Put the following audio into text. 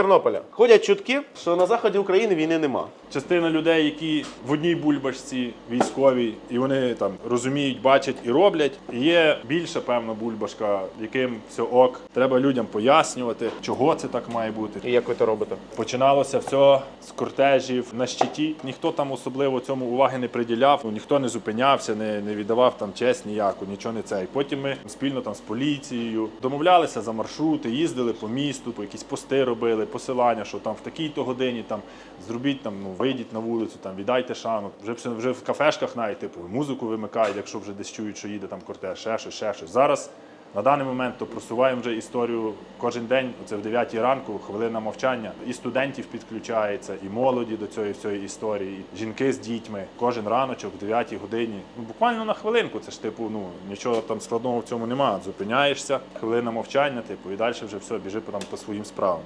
Тернополя. Ходять чутки, що на заході України війни нема. Частина людей, які в одній бульбашці військовій, і вони там розуміють, бачать і роблять. І Є більша певна бульбашка, яким все ок. Треба людям пояснювати, чого це так має бути. І як ви це робите? Починалося все з кортежів на щиті. Ніхто там особливо цьому уваги не приділяв, ну, ніхто не зупинявся, не, не віддавав там честь ніяку, нічого не цей. Потім ми спільно там з поліцією домовлялися за маршрути, їздили по місту, по якісь пости робили, посилання, що там в такій-то годині там зробіть там, ну вийдіть на вулицю, там віддайте шану. Вже вже в кафешках навіть типу музику вимикають, якщо вже десь чують, що їде там кортеж, ще щось, ще щось. Зараз. На даний момент то просуваємо вже історію кожен день. Це в 9 ранку, хвилина мовчання. І студентів підключається, і молоді до цієї всієї історії, і жінки з дітьми. Кожен раночок, в 9 годині. Ну буквально на хвилинку. Це ж типу, ну нічого там складного в цьому немає. Зупиняєшся, хвилина мовчання, типу, і далі вже все, біжи по- там по своїм справам.